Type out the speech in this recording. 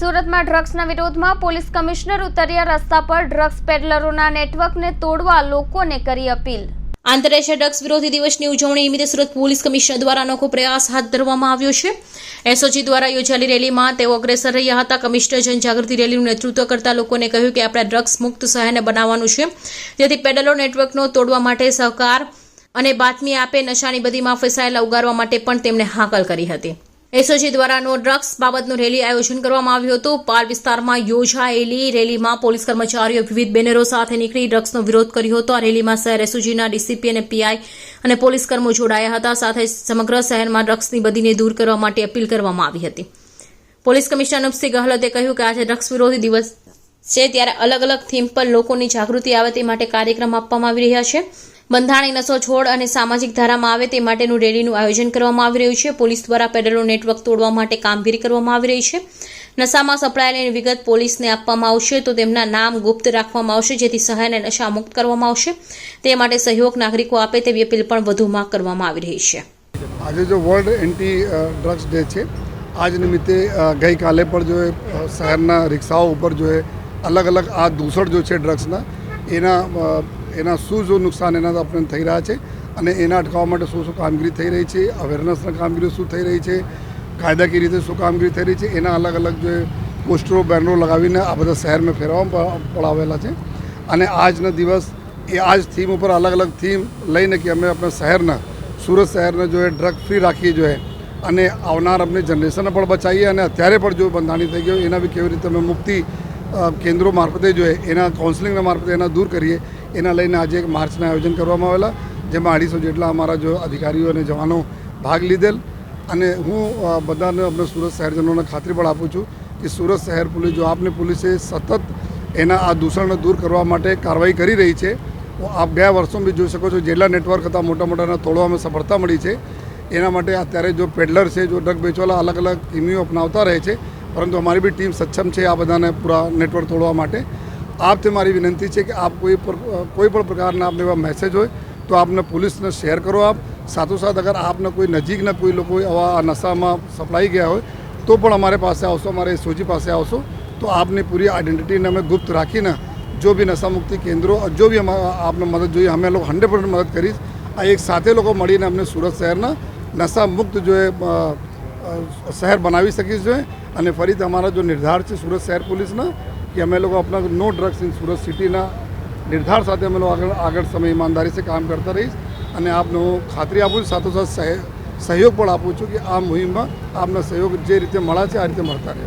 સુરતમાં ડ્રગ્સના વિરોધમાં police commissioner ઉતર્યા રસ્તા પર ડ્રગ્સ પેડલરોના નેટવર્કને તોડવા લોકોને કરી અપીલ. આંતરરાષ્ટ્રીય ડ્રગ્સ વિરોધી દિવસની ઉજવણી નિમિત્તે સુરત પોલીસ કમિશનર દ્વારા અનોખો પ્રયાસ હાથ ધરવામાં આવ્યો છે. એસઓજી દ્વારા યોજાયેલી રેલીમાં તેઓ અગ્રેસર રહ્યા હતા. કમિશનર જનજાગૃતિ રેલીનું નેતૃત્વ કરતા લોકોને કહ્યું કે આપણે ડ્રગ્સ મુક્ત શહેરને બનાવવાનું છે. જેથી પેડલો નેટવર્કનો તોડવા માટે સહકાર અને બાતમી આપે નશાની બધીમાં ફસાયેલા ઉગારવા માટે પણ તેમણે હાકલ કરી હતી. એસઓજી દ્વારા નો ડ્રગ્સ બાબતનું રેલી આયોજન કરવામાં આવ્યું હતું. પાલ વિસ્તારમાં યોજાયેલી રેલીમાં પોલીસ કર્મચારીઓ વિવિધ બેનરો સાથે નીકળી ડ્રગ્સનો વિરોધ કર્યો હતો. આ રેલીમાં શહેર એસઓજીના ડીસીપી અને પીઆઈ અને પોલીસ કર્મો જોડાયા હતા. સાથે સમગ્ર શહેરમાં ડ્રગ્સની બદીને દૂર કરવા માટે અપીલ કરવામાં આવી હતી. પોલીસ કમિશનર અનુપસિંહ ગહલોતે કહ્યું કે આજે ડ્રગ્સ વિરોધી દિવસ છે. ત્યારે અલગ અલગ થીમ પર લોકોની જાગૃતિ આવે તે માટે કાર્યક્રમ આપવામાં આવી રહ્યા છે. બંધારણી નશો છોડ અને સામાજિક ધારામાં આવે તે માટેનું રેલીનું આયોજન કરવામાં આવી રહ્યું છે. પોલીસ દ્વારા પેડલનું નેટવર્ક તોડવા માટે કામગીરી કરવામાં આવી રહી છે. નશામાં સપડાયેલી વિગત પોલીસને આપવામાં આવશે તો તેમના નામ ગુપ્ત રાખવામાં આવશે, જેથી સહાયને નશા મુક્ત કરવામાં આવશે. તે માટે સહયોગ નાગરિકો આપે તેવી અપીલ પણ વધુમાં કરવામાં આવી રહી છે. આજે જો વર્લ્ડ એન્ટી ડ્રગ્સ ડે છે, આજ નિમિત્તે ગઈકાલે પણ જો શહેરના રિક્ષાઓ ઉપર જો અલગ અલગ આ દૂષણ જો છે ડ્રગ્સના, એના એના શું શું નુકસાન એના આપણને થઈ રહ્યા છે અને એના અટકાવવા માટે શું શું કામગીરી થઈ રહી છે અવેરનેસના કામગીરી શું થઈ રહી છે, કાયદાકીય રીતે શું કામગીરી થઈ રહી છે, એના અલગ અલગ જે પોસ્ટરો, બેનરો લગાવીને આ બધા શહેરમાં ફેરવવામાં પડાવેલા છે. અને આજનો દિવસ એ આજ થીમ ઉપર અલગ અલગ થીમ લઈને કે અમે આપણા શહેરના, સુરત શહેરને જો એ ડ્રગ ફ્રી રાખીએ જોઈએ અને આવનાર આપણી જનરેશનને પણ બચાવીએ અને અત્યારે પણ જો બંધાણી થઈ ગયું, એના બી કેવી રીતે અમે મુક્તિ કેન્દ્રો મારફતે જોઈએ એના કાઉન્સિલિંગના મારફતે એના દૂર કરીએ એના લઈને આજે એક માર્ચના આયોજન કરવામાં આવેલા, જેમાં અઢીસો જેટલા અમારા જો અધિકારીઓ અને જવાનો ભાગ લીધેલ. અને હું બધાને અમને સુરત શહેરજનોને ખાતરી પણ આપું છું કે સુરત શહેર પોલીસ, જો આપને પોલીસે સતત એના આ દૂષણને દૂર કરવા માટે કાર્યવાહી કરી રહી છે આપ ગયા વર્ષોમાં બી જોઈ શકો છો જેટલા નેટવર્ક હતા મોટા મોટાના તોડવામાં સફળતા મળી છે. એના માટે અત્યારે જો પેડલર છે, જો ડ્રગ વેચવાલા અલગ અલગ ટીમીઓ અપનાવતા રહે છે, પરંતુ અમારી બી ટીમ સક્ષમ છે આ બધાને પૂરા નેટવર્ક તોડવા માટે. આપથી મારી વિનંતી છે કે આપ કોઈ કોઈ પણ પ્રકારના આપને એવા મેસેજ હોય, તો આપને પોલીસને શેર કરો આપ. સાથોસાથ અગર આપને કોઈ નજીકના કોઈ લોકો આવા નશામાં સપડાઈ ગયા હોય, તો પણ અમારે પાસે આવશો, અમારે સોજી પાસે આવશો. તો આપની પૂરી આઈડેન્ટિટીને અમે ગુપ્ત રાખીને જો બી નશામુક્તિ કેન્દ્રો, જો બી આપને મદદ જોઈએ, અમે લોકો હંડ્રેડ પર્સન્ટ મદદ કરીશ. આ એક સાથે લોકો મળીને અમને સુરત શહેરના નશા મુક્ત જો શહેર બનાવી શકીશ જોઈએ અને ફરીથી અમારા જો નિર્ધાર છે સુરત શહેર પોલીસના કે અમે લોકો આપણા નો ડ્રગ્સ ઇન સુરત સિટીના નિર્ધાર સાથે અમે લોકો આગળ આગળ સમય ઈમાનદારી से કામ કરતા રહીશ અને આપને હું ખાતરી આપું છું સાથોસાથ સહે- સહયોગ પણ આપું છું કે આ મુહિમમાં આપના સહયોગ જે રીતે મળ્યા છે આ રીતે મળતા રહે